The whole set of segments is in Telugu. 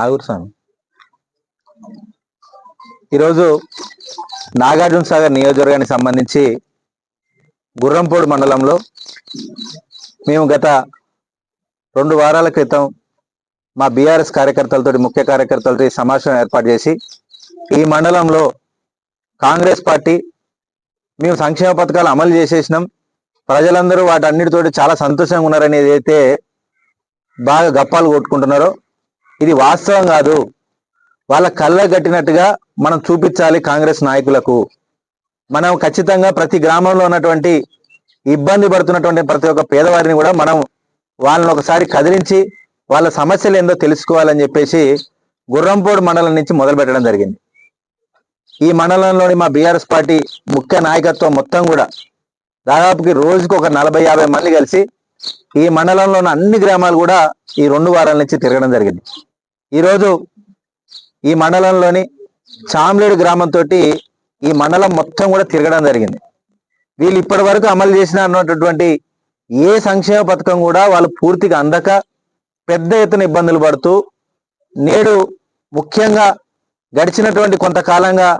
ఆగురు స్వామి. ఈరోజు నాగార్జున సాగర్ నియోజకవర్గానికి సంబంధించి గుర్రంపోడు మండలంలో మేము గత రెండు వారాల క్రితం మా బీఆర్ఎస్ కార్యకర్తలతో ముఖ్య కార్యకర్తలతో సమావేశం ఏర్పాటు చేసి ఈ మండలంలో కాంగ్రెస్ పార్టీ మేము సంక్షేమ పథకాలు అమలు చేసేసినాం. ప్రజలందరూ వాటన్నిటితోటి చాలా సంతోషంగా ఉన్నారని ఏదైతే బాగా గప్పాలు కొట్టుకుంటున్నారో ఇది వాస్తవం కాదు. వాళ్ళ కళ్ళ కట్టినట్టుగా మనం చూపించాలి కాంగ్రెస్ నాయకులకు. మనం ఖచ్చితంగా ప్రతి గ్రామంలో ఉన్నటువంటి ఇబ్బంది పడుతున్నటువంటి ప్రతి ఒక్క పేదవారిని కూడా మనం వాళ్ళని ఒకసారి కదిలించి వాళ్ళ సమస్యలు ఏందో తెలుసుకోవాలని చెప్పేసి గుర్రంపోడు మండలం నుంచి మొదలు పెట్టడం జరిగింది. ఈ మండలంలోని మా బీఆర్ఎస్ పార్టీ ముఖ్య నాయకత్వం మొత్తం కూడా దాదాపుకి రోజుకు ఒక నలభై యాభై మంది కలిసి ఈ మండలంలోని అన్ని గ్రామాలు కూడా ఈ రెండు వారాల నుంచి తిరగడం జరిగింది. ఈరోజు ఈ మండలంలోని చామ్లేడు గ్రామంతో ఈ మండలం మొత్తం కూడా తిరగడం జరిగింది. వీళ్ళు ఇప్పటి వరకు అమలు చేసిన అన్నటువంటి ఏ సంక్షేమ పథకం కూడా వాళ్ళు పూర్తిగా అందక పెద్ద ఎత్తున ఇబ్బందులు పడుతూ నేడు ముఖ్యంగా గడిచినటువంటి కొంతకాలంగా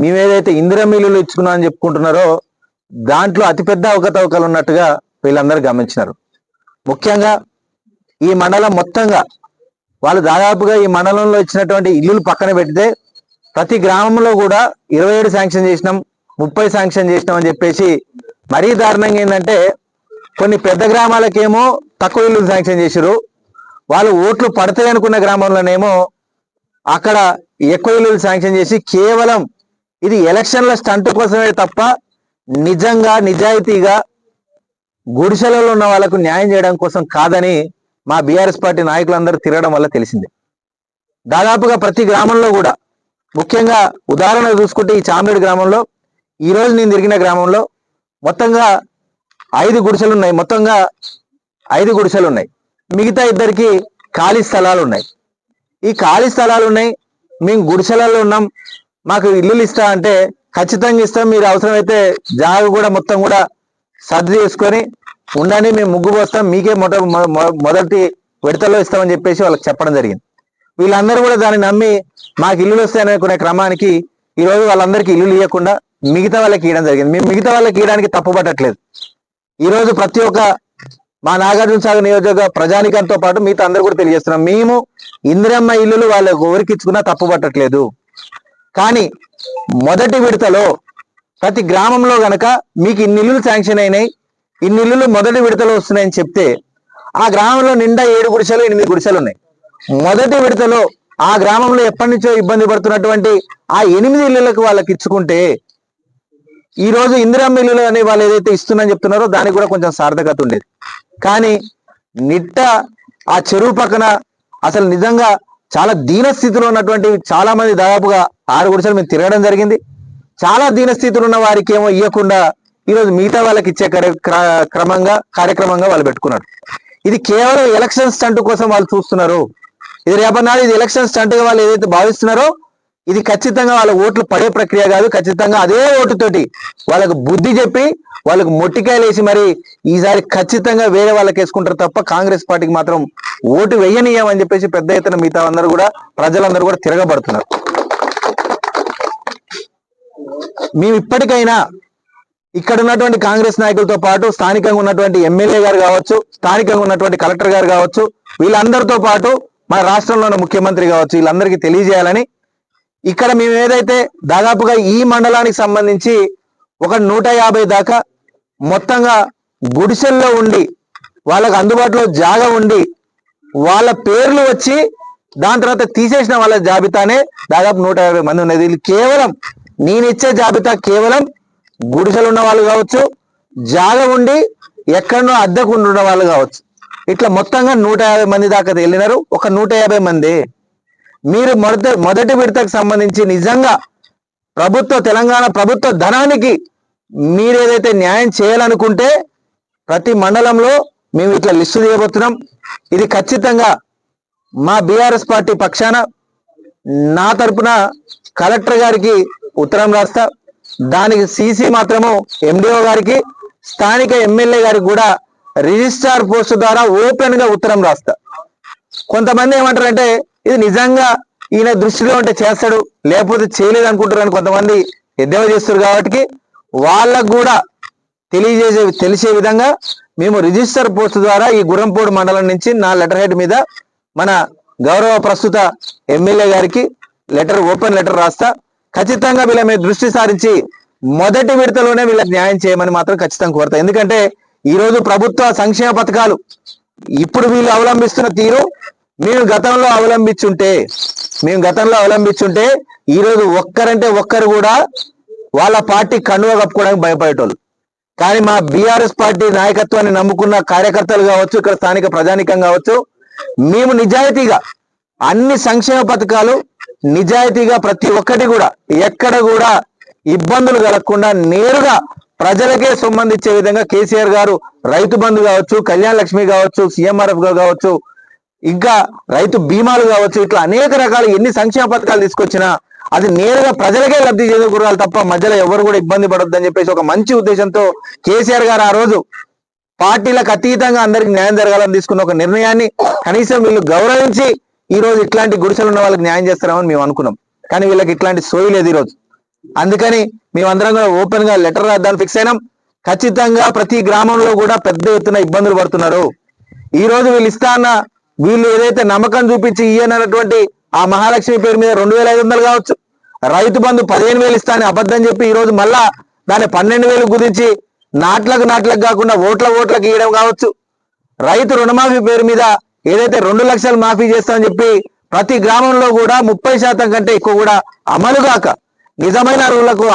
మేమేదైతే ఇందిరా మిల్లులు ఇచ్చుకున్నామని చెప్పుకుంటున్నారో దాంట్లో అతిపెద్ద అవకతవకలు ఉన్నట్టుగా వీళ్ళందరూ గమనించినారు. ముఖ్యంగా ఈ మండలం మొత్తంగా వాళ్ళు దాదాపుగా ఈ మండలంలో ఇచ్చినటువంటి ఇల్లులు పక్కన పెడితే ప్రతి గ్రామంలో కూడా ఇరవై ఏడు శాంక్షన్ చేసినాం ముప్పై శాంక్షన్ చేసినాం అని చెప్పేసి మరీ దారుణంగా ఏంటంటే కొన్ని పెద్ద గ్రామాలకేమో తక్కువ ఇల్లు శాంక్షన్ చేసిరు వాళ్ళు ఓట్లు పడతాయి అనుకున్న గ్రామంలోనేమో అక్కడ ఎక్కువ ఇల్లు శాంక్షన్ చేసి కేవలం ఇది ఎలక్షన్ల స్టంట్ కోసమే తప్ప నిజంగా నిజాయితీగా గుడిసెలలో ఉన్న వాళ్ళకు న్యాయం చేయడం కోసం కాదని మా బీఆర్ఎస్ పార్టీ నాయకులందరూ తిరగడం వల్ల తెలిసింది. దాదాపుగా ప్రతి గ్రామంలో కూడా ముఖ్యంగా ఉదాహరణ చూసుకుంటే ఈ చామరేడు గ్రామంలో ఈ రోజు నేను తిరిగిన గ్రామంలో మొత్తంగా ఐదు గుడిసెలు ఉన్నాయి. మొత్తంగా ఐదు గుడిసెలు ఉన్నాయి. మిగతా ఇద్దరికి ఖాళీ స్థలాలు ఉన్నాయి. ఈ ఖాళీ స్థలాలు ఉన్నాయి. మేము గుడిసెలలో ఉన్నాం. మాకు ఇల్లులు ఇస్తా అంటే ఖచ్చితంగా ఇస్తాం. మీరు అవసరమైతే జాగ కూడా మొత్తం కూడా సర్ది చేసుకొని ఉండండి మేము ముగ్గు పోస్తాం మీకే మొట మొ- మొదటి విడతలో ఇస్తామని చెప్పేసి వాళ్ళకి చెప్పడం జరిగింది. వీళ్ళందరూ కూడా దాన్ని నమ్మి మాకు ఇల్లులు వస్తాయనుకునే క్రమానికి ఈరోజు వాళ్ళందరికీ ఇల్లులు ఇవ్వకుండా మిగతా వాళ్ళకి ఇవ్వడం జరిగింది. మేము మిగతా వాళ్ళకి ఇవ్వడానికి తప్పుపట్టట్లేదు. ఈరోజు ప్రతి ఒక్క మా నాగార్జున సాగర్ నియోజక ప్రజానికంతో పాటు మీతో అందరూ కూడా తెలియజేస్తున్నాం. మేము ఇందిరమ్మ ఇల్లులు వాళ్ళకు ఎవరికిచ్చుకున్నా తప్పుపట్టట్లేదు. తప్పు పట్టట్లేదు కానీ మొదటి విడతలో ప్రతి గ్రామంలో గనక మీకు ఇన్ని ఇల్లులు శాంక్షన్ అయినాయి ఇన్ని ఇల్లులు మొదటి విడతలో వస్తున్నాయని చెప్తే ఆ గ్రామంలో నిండా ఏడు గుడిసెలు ఎనిమిది గుడిసెలు ఉన్నాయి. మొదటి విడతలో ఆ గ్రామంలో ఎప్పటి నుంచో ఇబ్బంది పడుతున్నటువంటి ఆ ఎనిమిది ఇల్లులకు వాళ్ళకి ఇచ్చుకుంటే ఈ రోజు ఇందిరమ్మ ఇల్లులు అని వాళ్ళు ఏదైతే ఇస్తున్నారని చెప్తున్నారో దానికి కూడా కొంచెం సార్థకత ఉండేది. కానీ నిట్ట ఆ చెరువు పక్కన అసలు నిజంగా చాలా దీనస్థితిలో ఉన్నటువంటి చాలా మంది దాదాపుగా ఆరు గుడిసెలు మేము తిరగడం జరిగింది. చాలా దీనస్థితిలో ఉన్న వారికి ఏమో ఇవ్వకుండా ఈరోజు మిగతా వాళ్ళకి ఇచ్చే క్రమంగా కార్యక్రమంగా వాళ్ళు పెట్టుకున్నారు. ఇది కేవలం ఎలక్షన్ స్టంట్ కోసం వాళ్ళు చూస్తున్నారు. ఇది రేపన్నాడు ఇది ఎలక్షన్ స్టంట్గా వాళ్ళు ఏదైతే భావిస్తున్నారో ఇది ఖచ్చితంగా వాళ్ళ ఓట్లు పడే ప్రక్రియ కాదు. ఖచ్చితంగా అదే ఓటుతోటి వాళ్ళకు బుద్ధి చెప్పి వాళ్ళకు మొట్టికాయలు వేసి మరి ఈసారి ఖచ్చితంగా వేరే వాళ్ళకి వేసుకుంటారు తప్ప కాంగ్రెస్ పార్టీకి మాత్రం ఓటు వేయనీయమని చెప్పేసి పెద్ద ఎత్తున మిగతా అందరూ కూడా ప్రజలందరూ కూడా తిరగబడుతున్నారు. మేము ఇప్పటికైనా ఇక్కడ ఉన్నటువంటి కాంగ్రెస్ నాయకులతో పాటు స్థానికంగా ఉన్నటువంటి ఎమ్మెల్యే గారు కావచ్చు స్థానికంగా ఉన్నటువంటి కలెక్టర్ గారు కావచ్చు వీళ్ళందరితో పాటు మన రాష్ట్రంలో ఉన్న ముఖ్యమంత్రి కావచ్చు వీళ్ళందరికీ తెలియజేయాలని ఇక్కడ మేము ఏదైతే దాదాపుగా ఈ మండలానికి సంబంధించి ఒక నూట యాభై దాకా మొత్తంగా గుడిసెల్లో ఉండి వాళ్ళకు అందుబాటులో జాగా ఉండి వాళ్ళ పేర్లు వచ్చి దాని తర్వాత తీసేసిన వాళ్ళ జాబితానే దాదాపు నూట యాభై మంది ఉన్నది. కేవలం నేను ఇచ్చే జాబితా కేవలం గుడిసెలు ఉన్న వాళ్ళు కావచ్చు జాగ ఉండి ఎక్కడనో అద్దెకు ఉన్న వాళ్ళు కావచ్చు. ఇట్లా మొత్తంగా నూట యాభై మంది దాకా వెళ్ళినారు ఒక నూట యాభై మంది. మీరు మొదట మొదటి విడతకు సంబంధించి నిజంగా ప్రభుత్వ తెలంగాణ ప్రభుత్వ ధనానికి మీరు ఏదైతే న్యాయం చేయాలనుకుంటే ప్రతి మండలంలో మేము ఇట్లా లిస్టు తీయబోతున్నాం. ఇది ఖచ్చితంగా మా బీఆర్ఎస్ పార్టీ పక్షాన నా తరపున కలెక్టర్ గారికి ఉత్తరం రాస్తా. దానికి సీసీ మాత్రము ఎండిఓ గారికి స్థానిక ఎమ్మెల్యే గారికి కూడా రిజిస్ట్రార్ పోస్ట్ ద్వారా ఓపెన్గా ఉత్తరం రాస్తా. కొంతమంది ఏమంటారంటే ఇది నిజంగా ఈయన దృష్టిలో ఉంటే చేస్తాడు లేకపోతే చేయలేదు అనుకుంటారని కొంతమంది ఎద్దేవా చేస్తారు కాబట్టి వాళ్ళకు కూడా తెలియజేసే తెలిసే విధంగా మేము రిజిస్టర్ పోస్ట్ ద్వారా ఈ గురంపూడి మండలం నుంచి నా లెటర్ హెడ్ మీద మన గౌరవ ప్రస్తుత ఎమ్మెల్యే గారికి లెటర్ ఓపెన్ లెటర్ రాస్తా. ఖచ్చితంగా వీళ్ళ మీద దృష్టి సారించి మొదటి విడతలోనే వీళ్ళకి న్యాయం చేయమని మాత్రం ఖచ్చితంగా కోరుతాయి ఎందుకంటే ఈ రోజు ప్రభుత్వ సంక్షేమ పథకాలు ఇప్పుడు వీళ్ళు అవలంబిస్తున్న తీరు మేము గతంలో అవలంబించుంటే మేము గతంలో అవలంబించుంటే ఈ రోజు ఒక్కరంటే ఒక్కరు కూడా వాళ్ళ పార్టీ కండువ కప్పుకోవడానికి భయపడేటోళ్ళు. కానీ మా బీఆర్ఎస్ పార్టీ నాయకత్వాన్ని నమ్ముకున్న కార్యకర్తలు కావచ్చు ఇక్కడ స్థానిక ప్రజానికం కావచ్చు మేము నిజాయితీగా అన్ని సంక్షేమ పథకాలు నిజాయితీగా ప్రతి ఒక్కటి కూడా ఎక్కడ కూడా ఇబ్బందులు కలగకుండా నేరుగా ప్రజలకే సంబంధించే విధంగా కేసీఆర్ గారు రైతు బంధు కావచ్చు కళ్యాణ లక్ష్మి కావచ్చు సీఎంఆర్ఎఫ్ కావచ్చు ఇంకా రైతు బీమాలు కావచ్చు ఇట్లా అనేక రకాల ఎన్ని సంక్షేమ పథకాలు తీసుకొచ్చినా అది నేరుగా ప్రజలకే లబ్ధి చేకూరాలి తప్ప మధ్యలో ఎవరు కూడా ఇబ్బంది పడొద్దని చెప్పేసి ఒక మంచి ఉద్దేశంతో కేసీఆర్ గారు ఆ రోజు పార్టీలకు అతీతంగా అందరికి న్యాయం జరగాలని తీసుకున్న ఒక నిర్ణయాన్ని కనీసం వీళ్ళు గౌరవించి ఈ రోజు ఇట్లాంటి గుడిసెలు ఉన్న వాళ్ళకి న్యాయం చేస్తామని మేము అనుకున్నాం. కానీ వీళ్ళకి ఇట్లాంటి సోయి లేదు ఈ రోజు. అందుకని మేమందరం కూడా ఓపెన్గా లెటర్ రాద్దాన్ని ఫిక్స్ అయినాం. ఖచ్చితంగా ప్రతి గ్రామంలో కూడా పెద్ద ఎత్తున ఇబ్బందులు పడుతున్నారు. ఈ రోజు వీళ్ళు ఇస్తా అన్న వీళ్ళు ఏదైతే నమ్మకం చూపించి ఇయ్యనటువంటి ఆ మహాలక్ష్మి పేరు మీద రెండు వేల ఐదు వందలు కావచ్చు రైతు బంధు పదిహేను వేలు ఇస్తా అని అబద్ధం చెప్పి ఈ రోజు మళ్ళా దాన్ని పన్నెండు వేలు కుదించి నాట్లకు నాట్లకు కాకుండా ఓట్ల ఓట్లకు ఇవ్వడం కావచ్చు. రైతు రుణమాఫీ పేరు మీద ఏదైతే రెండు లక్షలు మాఫీ చేస్తామని చెప్పి ప్రతి గ్రామంలో కూడా ముప్పై శాతం కంటే ఎక్కువ కూడా అమలు కాక నిజమైన అరువులకు